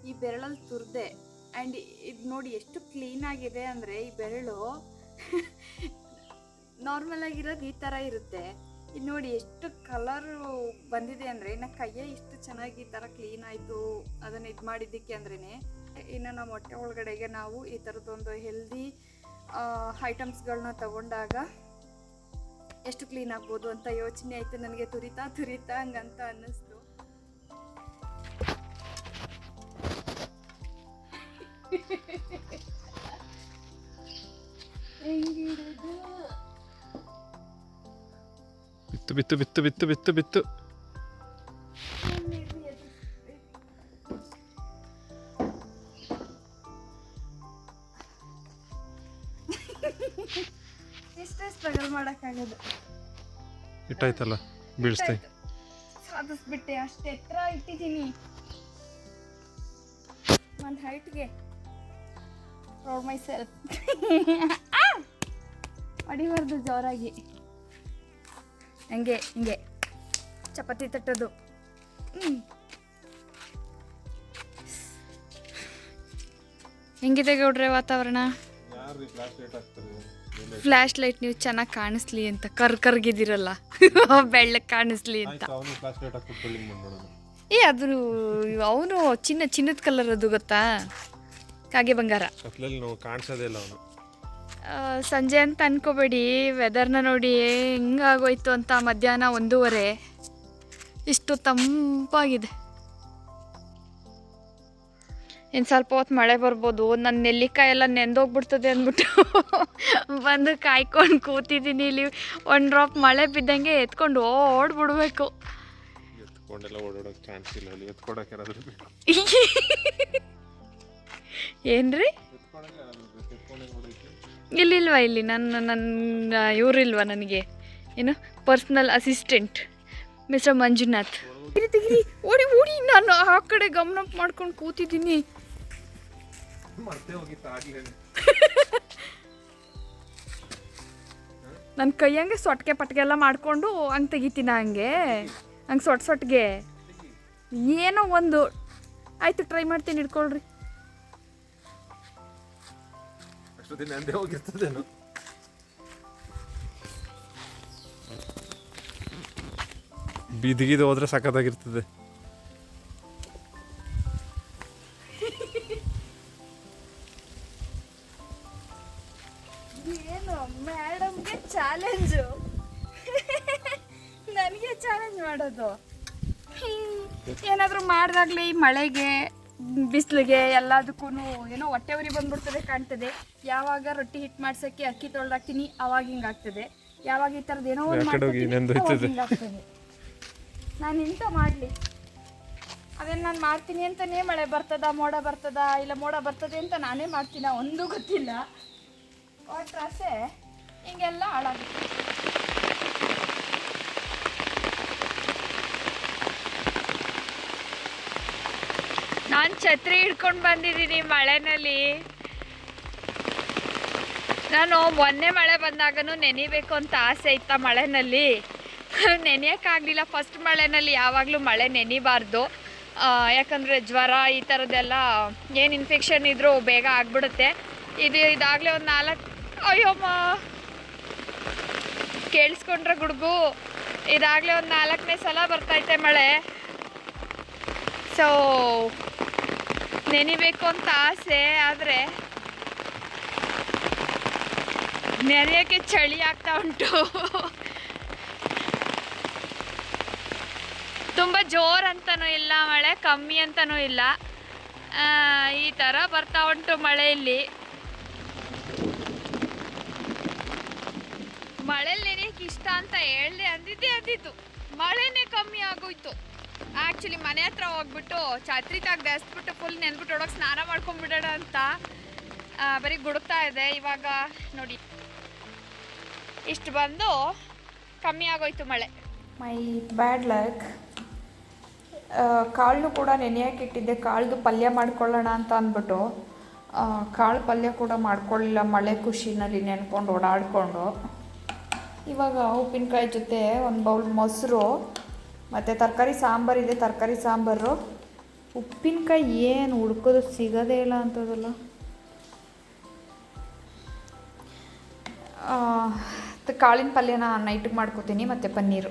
ಈ ಬೆರಳಲ್ಲಿ ತುರ್ದೆ. ಆ್ಯಂಡ್ ಇದು ನೋಡಿ ಎಷ್ಟು ಕ್ಲೀನಾಗಿದೆ ಅಂದರೆ ಈ ಬೆರಳು. [LAUGHS] ನಾರ್ಮಲ್ ಆಗಿರೋದು ಈ ಥರ ಇರುತ್ತೆ. ಇದು ನೋಡಿ ಎಷ್ಟು ಕಲರು ಬಂದಿದೆ ಅಂದರೆ, ಇನ್ನು ಕೈಯೇ ಇಷ್ಟು ಚೆನ್ನಾಗಿ ಈ ಥರ ಕ್ಲೀನ್ ಆಯಿತು ಅದನ್ನು ಇದು ಮಾಡಿದ್ದಕ್ಕೆ ಅಂದ್ರೇ ಇನ್ನು ನಮ್ಮ ಹೊಟ್ಟೆ ಒಳಗಡೆಗೆ ನಾವು ಈ ಥರದ್ದೊಂದು ಹೆಲ್ದಿ ಐಟಮ್ಸ್ಗಳನ್ನ ತಗೊಂಡಾಗ ಎಷ್ಟು ಕ್ಲೀನ್ ಆಗ್ಬೋದು ಅಂತ ಯೋಚನೆ ಆಯಿತು. ನನಗೆ ತುರಿತಾ ತುರಿತಾ ಹಂಗಂತ ಅನ್ನಿಸ್ತು. ಹೆಂಗಿರೋದು? ಬಿತ್ತು ಬಿತ್ತು ಬಿತ್ತು ಬಿತ್ತು ಬಿತ್ತು ಬಿತ್ತು. ಇಷ್ಟೇ ಸ್ಟ್ರಗಲ್ ಮಾಡೋಕ್ಕಾಗೋದು. ಇಟ್ಟಾಯ್ತಲ್ಲ ಬೀಳಿಸ್ತೆ ಸಾಧಿಸ್ಬಿಟ್ಟೆ ಅಷ್ಟು. ಎತ್ತರ ಇಟ್ಟಿದ್ದೀನಿ. ಒಂದು ಹೈಟ್ಗೆ ಪ್ರೌಡ್ ಮೈ ಸೆಲ್ಫ್ ಹೊಡಿಬಾರ್ದು ಜೋರಾಗಿ. ಹಂಗೆ ಹಿಂಗೆ. ಚಪಾತಿ ತಟ್ಟೋದು. ಹೆಂಗಿದೆ ಗೌಡ್ರೆ ವಾತಾವರಣ? ಫ್ಲಾಶ್ ಲೈಟ್ ನೀವು ಚೆನ್ನಾಗಿ ಕಾಣಿಸ್ಲಿ ಅಂತ. ಕರ್ ಕರ್ಗಿದಿರಲ್ಲ [LAUGHS] ಬೆಳ್ಳಗೆ ಕಾಣಿಸ್ಲಿ ಅಂತ. ಏ ಅದು ಅವನು ಚಿನ್ನ ಚಿನ್ನದ ಕಲರ್ ಅದು ಗೊತ್ತಾ? ಕಾಗೆ ಬಂಗಾರ. ಕತ್ಲಲ್ಲಿ ನಾವು ಕಾಣಿಸೋದೇ ಇಲ್ಲ ಅವನು. ಸಂಜೆ ಅಂತ ಅನ್ಕೋಬೇಡಿ ವೆದರ್ನ ನೋಡಿ ಹೆಂಗಾಗೋಯ್ತು ಅಂತ ಮಧ್ಯಾಹ್ನ ಒಂದೂವರೆ. ಇಷ್ಟು ತಂಪಾಗಿದೆ. ಇನ್ನು ಸ್ವಲ್ಪ ಹೊತ್ತು ಮಳೆ ಬರ್ಬೋದು ನನ್ನ ನೆಲ್ಲಿಕಾಯಿ ಎಲ್ಲ ನೆಂದೋಗ್ಬಿಡ್ತದೆ ಅಂದ್ಬಿಟ್ಟು [LAUGHS] ಬಂದು ಕಾಯ್ಕೊಂಡು ಕೂತಿದ್ದೀನಿ ಇಲ್ಲಿ. ಒಂದು ಡ್ರಾಪ್ ಮಳೆ ಬಿದ್ದಂಗೆ ಎತ್ಕೊಂಡು ಓಡ್ಬಿಡ್ಬೇಕು. ಎತ್ಕೊಂಡೆಲ್ಲ [LAUGHS] ಇಲ್ಲಿಲ್ವಾ ಇಲ್ಲಿ? ನನ್ನ ನನ್ನ, ಇವರಿಲ್ವಾ ನನಗೆ? ಏನು? Personal assistant mister Manjunath. ಓಡಿ ಓಡಿ. ನಾನು ಆ ಕಡೆ ಗಮನ ಮಾಡ್ಕೊಂಡು ಕೂತಿದ್ದೀನಿ. ನನ್ನ ಕೈಯಂಗೆ ಸೊಟ್ಗೆ ಪಟ್ಗೆ ಎಲ್ಲ ಮಾಡಿಕೊಂಡು ಹಂಗೆ ತೆಗಿತೀನ ಹಂಗೆ? ಹಂಗೆ ಸೊಟ್ ಸೊಟ್ಗೆ? ಏನೋ ಒಂದು. ಆಯಿತು ಟ್ರೈ ಮಾಡ್ತೀನಿ ಇಟ್ಕೊಳ್ರಿ ಅಷ್ಟೊತ್ತಿನ ಅಂದೇ ಹೋಗಿರ್ತದೇನು ಬೀದಿಗಿದು ಹೋದ್ರೆ ಸಖತ್ತಾಗಿರ್ತದೆ ಏನು ಮೇಡಮ್ಗೆ ಚಾಲೆಂಜು ನನಗೆ ಚಾಲೆಂಜ್ ಮಾಡೋದು. ಏನಾದರೂ ಮಾಡಿದಾಗಲೇ ಈ ಮಳೆಗೆ ಬಿಸಿಲಿಗೆ ಎಲ್ಲದಕ್ಕೂ ಏನೋ ಹೊಟ್ಟೆ ಉರಿ ಬಂದ್ಬಿಡ್ತದೆ ಕಾಣ್ತದೆ. ಯಾವಾಗ ರೊಟ್ಟಿ ಹಿಟ್ಟು ಮಾಡ್ಸೋಕ್ಕೆ ಅಕ್ಕಿ ತೊಳ್ದಾಕ್ತೀನಿ ಅವಾಗ ಹಿಂಗಾಗ್ತದೆ. ಯಾವಾಗ ಈ ಥರದ್ದು ಏನೋ ಒಂದು ಆ ಕಡೆ ಹೋಗಿ ನೆಂದೋಯ್ತದೆ. ನಾನು ಎಂತ ಮಾಡಲಿ? ಅದೇನು ನಾನು ಮಾಡ್ತೀನಿ ಅಂತಲೇ ಮಳೆ ಬರ್ತದ ಮೋಡ ಬರ್ತದ ಇಲ್ಲ ಮೋಡ ಬರ್ತದೆ ಅಂತ ನಾನೇ ಮಾಡ್ತೀನಿ? ಒಂದು ಗೊತ್ತಿಲ್ಲ. ಒಟ್ರಾಸೆ ಹಿಂಗೆಲ್ಲ ಹಾಳಾಗುತ್ತೆ. ನಾನು ಛತ್ರಿ ಹಿಡ್ಕೊಂಡು ಬಂದಿದ್ದೀನಿ ಮಳೆನಲ್ಲಿ. ನಾನು ಮೊನ್ನೆ ಮಳೆ ಬಂದಾಗನು ನೆನಿಬೇಕು ಅಂತ ಆಸೆ ಇತ್ತ ಮಳೆನಲ್ಲಿ. [LAUGHS] ನೆನೆಯೋಕ್ಕಾಗಲಿಲ್ಲ ಫಸ್ಟ್ ಮಳೆನಲ್ಲಿ ಯಾವಾಗಲೂ ಮಳೆ ನೆನಿಬಾರ್ದು. ಯಾಕಂದರೆ ಜ್ವರ ಈ ಥರದ್ದೆಲ್ಲ ಏನು ಇನ್ಫೆಕ್ಷನ್ ಇದ್ದರೂ ಬೇಗ ಆಗ್ಬಿಡುತ್ತೆ. ಇದು ಇದಾಗಲೇ ಒಂದು ನಾಲ್ಕು ಅಯ್ಯಮ್ಮ ಕೇಳಿಸ್ಕೊಂಡ್ರೆ ಗುಡುಗು. ಇದಾಗಲೇ ಒಂದು ನಾಲ್ಕನೇ ಸಲ ಬರ್ತೈತೆ ಮಳೆ. ಸೊ ನೆನಿಬೇಕು ಅಂತ ಆಸೆ, ಆದರೆ ನೆನೆಯೋಕ್ಕೆ ಚಳಿ ಆಗ್ತಾ ಉಂಟು. ತುಂಬ ಜೋರು ಅಂತನೂ ಇಲ್ಲ, ಮಳೆ ಕಮ್ಮಿ ಅಂತನೂ ಇಲ್ಲ. ಈ ಥರ ಬರ್ತಾ ಉಂಟು ಮಳೆ ಇಲ್ಲಿ ಮಳೆಯಲ್ಲಿ ನೆನೆಯಕ್ಕೆ ಇಷ್ಟ ಅಂತ ಹೇಳ್ದೆ ಅಂದಿದ್ದೆ ಅಂದಿದ್ದು. ಮಳೆನೇ ಕಮ್ಮಿ ಆಗೋಯ್ತು. ಆ್ಯಕ್ಚುಲಿ ಮನೆ ಹತ್ರ ಹೋಗ್ಬಿಟ್ಟು ಛತ್ರಿ ತೆಗ್ದು ಎಸ್ಬಿಟ್ಟು ಫುಲ್ ನೆನ್ಬಿಟ್ಟು ಒಳಗೆ ಸ್ನಾನ ಮಾಡ್ಕೊಂಡ್ಬಿಡೋಣ ಅಂತ ಬರೀ ಗುಡುಕ್ತಾ ಇದೆ. ಇವಾಗ ನೋಡಿ, ಇಷ್ಟು ಬಂದು ಕಮ್ಮಿ ಆಗೋಯ್ತು ಮಳೆ. ಮೈ ಬ್ಯಾಡ್ ಲಕ್ ಕಾಳು ಕೂಡ ನೆನೆಯಕ್ಕೆ ಇಟ್ಟಿದ್ದೆ. ಕಾಳ್ದು ಪಲ್ಯ ಮಾಡ್ಕೊಳ್ಳೋಣ ಅಂತ ಅಂದ್ಬಿಟ್ಟು ಕಾಳು ಪಲ್ಯ ಕೂಡ ಮಾಡ್ಕೊಳ್ಳಿಲ್ಲ ಮಳೆ ಖುಷಿನಲ್ಲಿ ನೆನ್ಕೊಂಡು ಓಡಾಡಿಕೊಂಡು. ಇವಾಗ ಉಪ್ಪಿನಕಾಯಿ ಜೊತೆ ಒಂದು ಬೌಲ್ ಮೊಸರು ಮತ್ತು ತರಕಾರಿ ಸಾಂಬಾರಿದೆ ತರಕಾರಿ ಸಾಂಬಾರು. ಉಪ್ಪಿನಕಾಯಿ ಏನು ಹುಡ್ಕೋದು ಸಿಗೋದೇ ಇಲ್ಲ ಅಂತದಲ್ಲ ಕಾಳಿನ ಪಲ್ಯನ ನೈಟಿಗೆ ಮಾಡ್ಕೋತೀನಿ, ಮತ್ತು ಪನ್ನೀರು.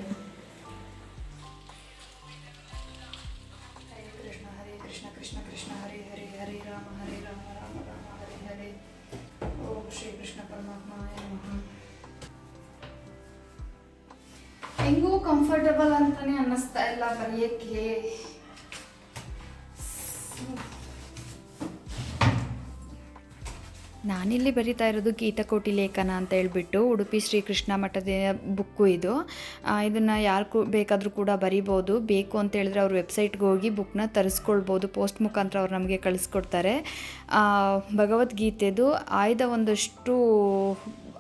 ಕಂಫರ್ಟಬಲ್ ಅಂತಾನೆ ಅನ್ನಿಸ್ತಾ ಇಲ್ಲ, ಬರೆಯಕ್ಕೆ. ನಾನಿಲ್ಲಿ ಬರಿತಾ ಇರೋದು ಗೀತಕೋಟಿ ಲೇಖನ ಅಂತ ಹೇಳ್ಬಿಟ್ಟು ಉಡುಪಿ ಶ್ರೀಕೃಷ್ಣ ಮಠದ ಬುಕ್ಕು ಇದು. ಇದನ್ನು ಯಾರು ಬೇಕಾದರೂ ಕೂಡ ಬರಿಬೋದು. ಬೇಕು ಅಂತ ಹೇಳಿದ್ರೆ ಅವ್ರ ವೆಬ್ಸೈಟ್ಗೆ ಹೋಗಿ ಬುಕ್ನ ತರಿಸ್ಕೊಳ್ಬೋದು. ಪೋಸ್ಟ್ ಮುಖಾಂತರ ಅವ್ರು ನಮಗೆ ಕಳಿಸ್ಕೊಡ್ತಾರೆ. ಭಗವದ್ಗೀತೆದು ಆಯ್ದ ಒಂದಷ್ಟು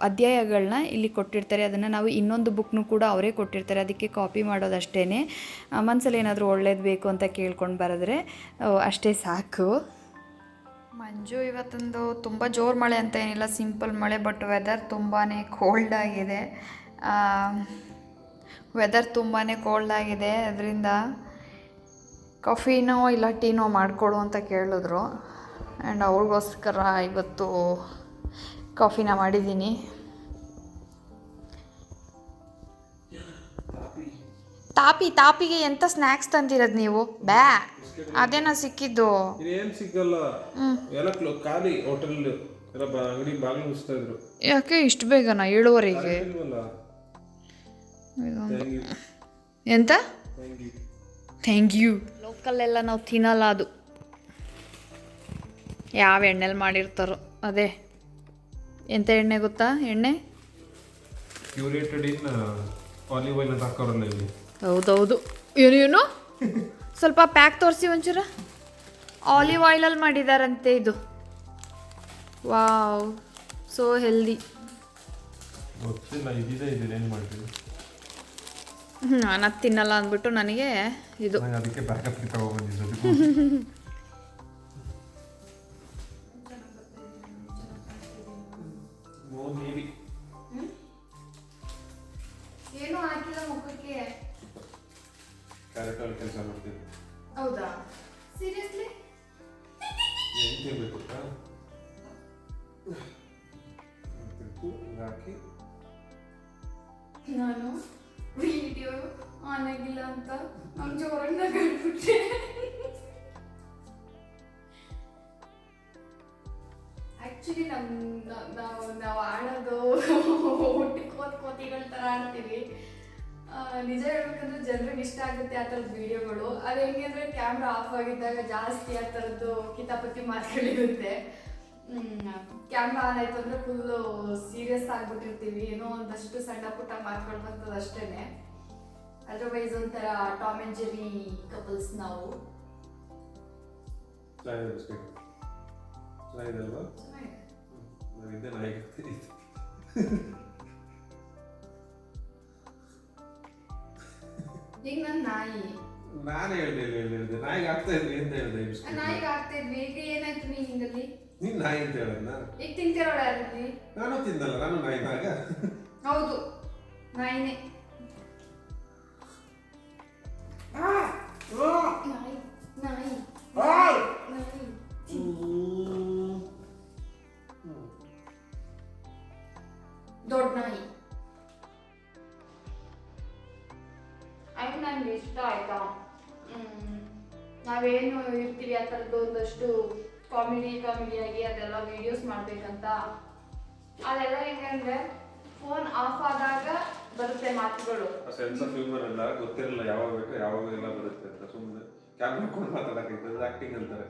ಅಧ್ಯಾಯಗಳನ್ನ ಇಲ್ಲಿ ಕೊಟ್ಟಿರ್ತಾರೆ. ಅದನ್ನು ನಾವು ಇನ್ನೊಂದು ಬುಕ್ನು ಕೂಡ ಅವರೇ ಕೊಟ್ಟಿರ್ತಾರೆ. ಅದಕ್ಕೆ ಕಾಪಿ ಮಾಡೋದಷ್ಟೇ ಮನಸ್ಸಲ್ಲಿ ಏನಾದರೂ ಒಳ್ಳೇದು ಬೇಕು ಅಂತ ಕೇಳ್ಕೊಂಡು ಬರೆದ್ರೆ ಅಷ್ಟೇ ಸಾಕು. ಮಂಜು, ಇವತ್ತೊಂದು ತುಂಬ ಜೋರು ಮಳೆ ಅಂತ ಏನಿಲ್ಲ ಸಿಂಪಲ್ ಮಳೆ ಬಟ್ ವೆದರ್ ತುಂಬಾ ಕೋಲ್ಡ್ ಆಗಿದೆ. ವೆದರ್ ತುಂಬಾ ಕೋಲ್ಡ್ ಆಗಿದೆ. ಅದರಿಂದ ಕಾಫಿನೋ ಇಲ್ಲ ಟೀನೋ ಮಾಡಿಕೊಡು ಅಂತ ಕೇಳಿದ್ರು. ಆ್ಯಂಡ್ ಅವ್ರಿಗೋಸ್ಕರ ಇವತ್ತು ಕಾಫಿನ ಮಾಡಿದ್ದೀನಿ. ತಾಪಿ ತಾಪಿಗೆ ಎಂಥ ಸ್ನ್ಯಾಕ್ಸ್ ತಂದಿರೋದು ನೀವು? ಬ್ಯಾ ಅದೇನೋ ಸಿಕ್ಕಿದ್ದು. ಏನ್ ಸಿಕ್ಕಲ್ಲ? ಎಲ್ಲ ಕ್ಲೋ ಖಾಲಿ ಹೋಟೆಲ್ ಎಲ್ಲ ಅಂಗಡಿ ಬಾಗಿಲು ಮುಚ್ತಾ ಇದ್ರು. ಯಾಕೆ ಇಷ್ಟು ಬೇಗನಾ? ಏಳುವರೆಗೆ. ಎಂತ? ಥ್ಯಾಂಕ್ ಯು ಲೋಕಲ್ಲೆಲ್ಲ ನಾವು ತಿನ್ನಲ್ಲ ಅದು. ಯಾವ ಎಣ್ಣೆಲಿ ಮಾಡಿರ್ತಾರೋ ಅದೇ. ಎಂಥ ಎಣ್ಣೆ ಗೊತ್ತಾ? ಎಣ್ಣೆ? ಕ್ಯೂರೇಟೆಡ್ ಇನ್ ಆಲಿವ್ ಆಯಿಲ್ ಅಂತ ಹಾಕೋರಲ್ಲ ಇಲ್ಲಿ. ಹೌದೌದು. ಏನು ಏನು? [LAUGHS] ಸ್ವಲ್ಪ ಪ್ಯಾಕ್ ತೋರಿಸಿ ಒಂಚೂರು. ಆಲಿವ್ ಆಯಿಲಲ್ಲಿ ಮಾಡಿದಾರಂತೆ ಇದು. ವಾವ್ ಸೋ ಹೆಲ್ದಿ ಗೊತ್ತಿಲ್ಲ ಇದಿದೆ ಇದೆ ಏನು ಮಾಡ್ತೀವಿ ನಾನು ಅದು ತಿನ್ನಲ್ಲ ಅಂದ್ಬಿಟ್ಟು ನನಗೆ ಇದು. ಅದಕ್ಕೆ ಬ್ಯಾಕಪ್ ತಗೊಬಂದಿದ್ದು [LAUGHS] ಆಫ್ ಆಗಿದ್ದಾಗ ಜಾಸ್ತಿ ಆ ಥರದ್ದು ಕಿತಾಪತಿ ಮಾತುಗಳಿರುತ್ತೆ ಕ್ಯಾಮ್ರಾ ಆನ್ ಆಯ್ತು ಅಂದರೆ ಫುಲ್ಲು ಸೀರಿಯಸ್ ಆಗಿಬಿಟ್ಟಿರ್ತೀವಿ. ಏನೋ ಒಂದಷ್ಟು ಸಣ್ಣ ಪುಟ್ಟ ಮಾತುಗಳು ಬರ್ತದೆ ಅಷ್ಟೇ ಅದರ್ವೈಸ್ ಒಂಥರ ಟಾಮ್ ಅಂಡ್ ಜೆರಿ ಕಪಲ್ಸ್ ನಾವು. ಚೆನ್ನಾಗಿದೆ ಅಲ್ವಾ? ಈಗ ನನ್ನ ನಾಯಿ. ನಾನು ಹೇಳ್ದೆ ಇಲ್ಲ ಹೇಳಿದೆ ನಾಯಿಗೆ ಆಗ್ತಾ ಇದ್ವಿ ಅಂತ ಹೇಳಿದೆ ನಾಯಿಗೆ ಆಗ್ತಾ ಇದ್ವಿ ಈಗ ಏನಾಯ್ತು ಮೀನಿಂಗಲ್ಲಿ ನೀನ್ ನಾಯಿ ಅಂತ ಹೇಳದ್ನ? ಈಗ ತಿಂತಿರೋಳ ನಾನು ತಿಂದಲ್ಲ ನಾನು ನಾಯಿನಾಗ ಹೌದು ನಾಯಿನೇ. ನಾಯಿ ನಾಯಿ ನಾಯಿ ದೊಡ್ಡ ನಾಯಿ. ಅದು ನನಗೆ ಇಷ್ಟ ಆಯ್ತಾ? ನಾವೇನು ಇರ್ತೀವಿ ಆ ಥರದ್ದು ಒಂದಷ್ಟು ಕಾಮಿಡಿ ಕಾಮಿಡಿಯಾಗಿ ಅದೆಲ್ಲ ವೀಡಿಯೋಸ್ ಮಾಡ್ಬೇಕಂತ. ಅದೆಲ್ಲ ಹೆಂಗಂದ್ರೆ ಫೋನ್ ಆಫ್ ಆದಾಗ ಬರುತ್ತೆ ಮಾತುಗಳು. ಸೆನ್ಸ್ ಆಫ್ ಹ್ಯೂಮರ್ ಗೊತ್ತಿರಲ್ಲ ಯಾವಾಗ ಬೇಕು ಯಾವಾಗ ಎಲ್ಲ ಬರುತ್ತೆ ಅಂತ. ಸುಮ್ಮನೆ ಕ್ಯಾಮ್ರಾ ಕೊಂಡು ಮಾತಾಡಕ್ಕೆ ಆಕ್ಟಿಂಗ್ ಅಂತಾರೆ.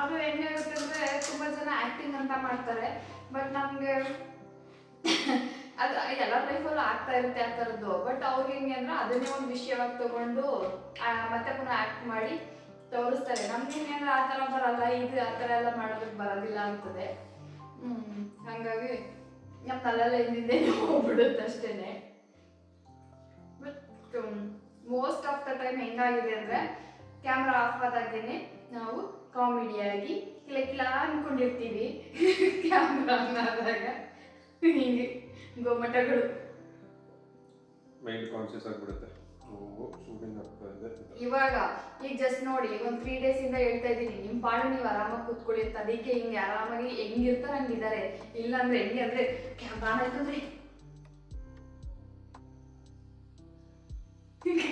ಅದು ಹೆಂಗಾಗುತ್ತೆ ಅಂದ್ರೆ ತುಂಬಾ ಜನ ಆಕ್ಟಿಂಗ್ ಅಂತ ಮಾಡ್ತಾರೆ. ಬಟ್ ನಮ್ಗೆ ಅದು ಎಲ್ಲ ಲೈಫಲ್ಲೂ ಆಗ್ತಾ ಇರುತ್ತೆ ಆ ಥರದ್ದು ಬಟ್ ಅವ್ರಿಗೆ ಹೆಂಗೆ ಅಂದ್ರೆ ಅದನ್ನೇ ಒಂದು ವಿಷಯವಾಗಿ ತಗೊಂಡು ಮತ್ತೆ ಪುನಃ ಆಕ್ಟ್ ಮಾಡಿ ತೋರಿಸ್ತಾರೆ. ನಮ್ಗೆ ಹೆಂಗೆ ಆ ಥರ ಬರಲ್ಲ, ಇದು ಆ ಥರ ಎಲ್ಲ ಮಾಡೋದಕ್ಕೆ ಬರೋದಿಲ್ಲ ಅಂತದೆ. ಹ್ಮ್, ಹಾಗಾಗಿ ನಮ್ಮ ತಲೆಲ್ಲ ಹಿಂದಿಂದೆ ಹೋಗ್ಬಿಡುತ್ತೆ ಅಷ್ಟೇನೆ. But most of the time ಹೆಂಗಾಗಿದೆ ಅಂದ್ರೆ ಕ್ಯಾಮ್ರಾ ಆಫ್ ಆದಾಗೇನೆ ನಾವು ಕಾಮಿಡಿಯಾಗಿ ಕಿಲ ಕಿಲ ಅನ್ಕೊಂಡಿರ್ತೀವಿ. [LAUGHS] ಕ್ಯಾಮ್ರಾ ಆದಾಗ. ಹಿಂಗೆ. ಗೊಮ್ಮಟಗಳು ಮೈಂಡ್ ಕಾನ್ಶಿಯಸ್ ಆಗಿಬಿಡುತ್ತೆ. ಇವಾಗ ಈಗ ಜಸ್ಟ್ ನೋಡಿ ಒಂದು ತ್ರೀ ಡೇಸ್ ಇಂದ ಹೇಳ್ತಾ ಇದ್ದೀನಿ. ನಿಮ್ಮ ಪಾಡು ನೀವು ಆರಾಮಾಗಿ ಕೂತ್ಕೊಳ್ಳಿ ಅಂತ. ಅದಕ್ಕೆ ಹಿಂಗೆ ಆರಾಮಾಗಿ ಹೆಂಗಿರ್ತಾರೆ ಹಂಗಿದ್ದಾರೆ ಇಲ್ಲ ಅಂದ್ರೆ ಹೆಂಗೆ ಅಂದ್ರೆ ಕ್ಯಾಮ್ರಾ ಆಯ್ತಂದ್ರೆ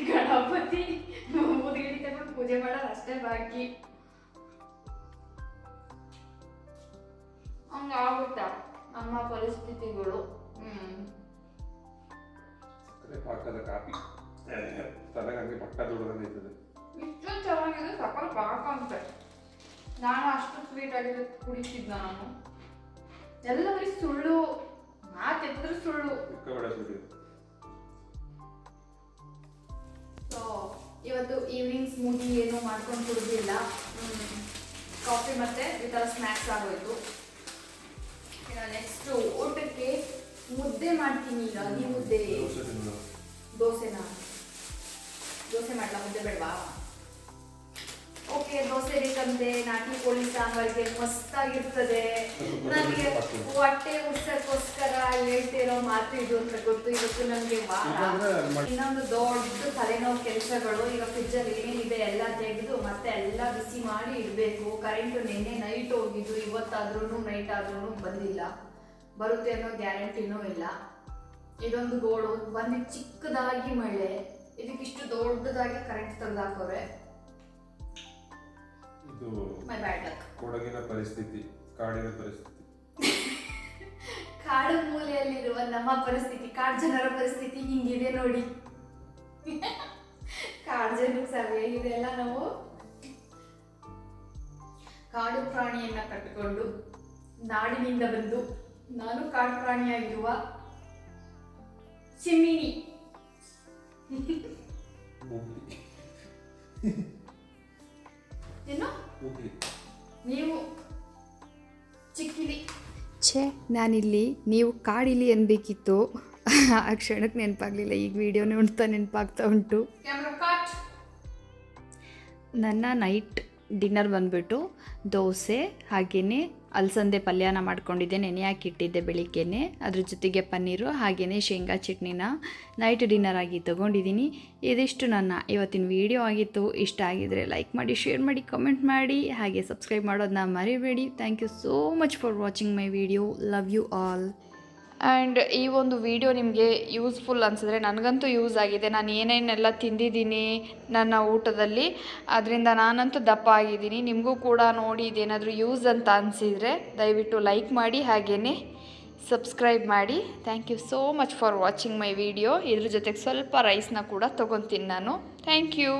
ಗಣಪತಿ ಮುದುಗಿಡಿ ತಗೊಂಡು ಪೂಜೆ ಮಾಡೋದು ಅಷ್ಟೇ ಬಾಕಿ. ಹಂಗಾಗುತ್ತ ನಮ್ಮ ಪರಿಸ್ಥಿತಿಗಳು. ಸಕ್ಕರೆ ಪಾಕದ ಕಾಫಿ ತಲೆಗೆ ಹಂಗೆ ಪಟ್ಟ ದೊಡ್ಡದಂಗೆ ಇರ್ತದೆ. ಇಷ್ಟು ಚೆನ್ನಾಗಿದೆ ಸಕ್ಕರೆ ಪಾಕ ಅಂತ. ನಾನು ಅಷ್ಟು ಸ್ವೀಟ್ ಆಗಿದೆ ಕುಡಿತಿದ್ದ ನಾನು. ಎಲ್ಲ ಬರೀ ಸುಳ್ಳು ಮಾತೆತ್ತಿದ್ರೆ ಸುಳ್ಳು. ಸಿಕ್ಕಾಬೇಡ ಸುಳ್ಳು. ಸೊ ಇವತ್ತು ಈವ್ನಿಂಗ್ ಸ್ಮೂದಿ ಏನು ಮಾಡ್ಕೊಂಡು ಕುಡಿದಿಲ್ಲ. ಕಾಫಿ ಮತ್ತೆ ಈ ಥರ ಸ್ನ್ಯಾಕ್ಸ್ ಆಗೋಯ್ತು. ನೆಕ್ಸ್ಟು ಊಟಕ್ಕೆ ಮುದ್ದೆ ಮಾಡ್ತೀನಿ ಈಗ ಅಗಿ ಮುದ್ದೆ. ದೋಸೆನ? ದೋಸೆ ಮಾಡಲ? ಮುದ್ದೆ ಬೇಡವಾ? ಓಕೆ ದೋಸೆ ಬೇಕಂತೆ ನಾಟಿ ಕೋಳಿ ಸಾಂಬಾರಿಗೆ ಮಸ್ತಾಗಿರ್ತದೆ. ನನಗೆ ಹೊಟ್ಟೆ ಉಡ್ಸಕ್ಕೋಸ್ಕರ ಹೇಳ್ತಿರೋ ಮಾತು ಇದು ಅಂತ ಗೊತ್ತು. ಇವತ್ತು ನನಗೆ ವಾರ. ಇನ್ನೊಂದು ದೊಡ್ಡ ತಲೆನೋವು ಕೆಲಸಗಳು. ಈಗ ಫ್ರಿಜ್ಜಲ್ಲಿ ಏನಿದೆ ಎಲ್ಲ ತೆಗೆದು ಮತ್ತೆ ಎಲ್ಲ ಬಿಸಿ ಮಾಡಿ ಇಡಬೇಕು. ಕರೆಂಟು ನಿನ್ನೆ ನೈಟ್ ಹೋಗಿದ್ದು. ಇವತ್ತಾದ್ರೂ ನೈಟ್ ಆದ್ರೂ ಬಂದಿಲ್ಲ. ಬರುತ್ತೆ ಅನ್ನೋ ಗ್ಯಾರಂಟಿನೂ ಇಲ್ಲ. ಇದೊಂದು ಗೋಳು ಬಂದು ಚಿಕ್ಕದಾಗಿ ಮಳೆ ಇದಕ್ಕಿಷ್ಟು ದೊಡ್ಡದಾಗಿ ಕರೆಂಟ್ ತೆಗ್ದಾಕೋರೆ ಇದು ಮೈ ಬ್ಯಾಡ್ ಲಕ್ ಕೊಡಗಿನ ಪರಿಸ್ಥಿತಿ ಕಾಡಿನ ಪರಿಸ್ಥಿತಿ. [LAUGHS] ಕಾಡು ಮೂಲೆಯಲ್ಲಿರುವ ನಮ್ಮ ಪರಿಸ್ಥಿತಿ ಕಾಡು ಜನರ ಪರಿಸ್ಥಿತಿ ಹಿಂಗಿದೆ ನೋಡಿ. [LAUGHS] ಕಾಡು ಜನಕ್ಕೆ ಸರಿಯಾಗಿದೆ ಅಲ್ಲ ನಾವು? ಕಾಡು ಪ್ರಾಣಿಯನ್ನ ಕಟ್ಟಿಕೊಂಡು ನಾಡಿನಿಂದ ಬಂದು ನಾನು ಕಾಡು ಪ್ರಾಣಿಯಾಗಿರುವ ಸಿಮಿನಿ ನೀವು ಚಿಕ್ಕಿಲಿ. ಛೇ ನಾನಿಲ್ಲಿ ನೀವು ಕಾಡಿಲಿ ಅನ್ಬೇಕಿತ್ತು. ಆ ಕ್ಷಣಕ್ಕೆ ನೆನಪಾಗ್ಲಿಲ್ಲ ಈಗ ವಿಡಿಯೋ ನೋಡ್ತಾ ನೆನಪಾಗ್ತಾ ಉಂಟು. ನನ್ನ ನೈಟ್ ಡಿನ್ನರ್ ಬಂದುಬಿಟ್ಟು ದೋಸೆ ಹಾಗೆಯೇ ಅಲಸಂದೆ ಪಲ್ಯನ ಮಾಡ್ಕೊಂಡಿದ್ದೆ ನೆನೆ ಹಾಕಿಟ್ಟಿದ್ದೆ ಬೆಳಿಗ್ಗೆನೆ. ಅದ್ರ ಜೊತೆಗೆ ಪನ್ನೀರು ಹಾಗೆಯೇ ಶೇಂಗಾ ಚಟ್ನಿನ ನೈಟ್ ಡಿನ್ನರ್ ಆಗಿ ತೊಗೊಂಡಿದ್ದೀನಿ. ಇದಿಷ್ಟು ನನ್ನ ಇವತ್ತಿನ ವಿಡಿಯೋ ಆಗಿತ್ತು. ಇಷ್ಟ ಆಗಿದರೆ ಲೈಕ್ ಮಾಡಿ ಶೇರ್ ಮಾಡಿ ಕಮೆಂಟ್ ಮಾಡಿ. ಹಾಗೆ ಸಬ್ಸ್ಕ್ರೈಬ್ ಮಾಡೋದನ್ನ ಮರಿಬೇಡಿ. Thank you so much for watching my video love you all and ಈ ಒಂದು ವಿಡಿಯೋ ನಿಮಗೆ ಯೂಸ್ಫುಲ್ ಅನಿಸಿದ್ರೆ ನನಗಂತೂ ಯೂಸ್ ಆಗಿದೆ. ನಾನು ಏನೇನೆಲ್ಲ ತಿಂದಿದ್ದೀನಿ ನನ್ನ ಊಟದಲ್ಲಿ. ಅದರಿಂದ ನಾನಂತೂ ದಪ್ಪ ಆಗಿದ್ದೀನಿ. ನಿಮಗೂ ಕೂಡ ನೋಡಿ ಇದೇನಾದರೂ ಯೂಸ್ ಅಂತ ಅನಿಸಿದರೆ ದಯವಿಟ್ಟು ಲೈಕ್ ಮಾಡಿ ಹಾಗೇ ಸಬ್ಸ್ಕ್ರೈಬ್ ಮಾಡಿ. Thank you so much for watching my video ಇದ್ರ ಜೊತೆಗೆ ಸ್ವಲ್ಪ ರೈಸ್ನ ಕೂಡ ತೊಗೊತೀನಿ ನಾನು. Thank you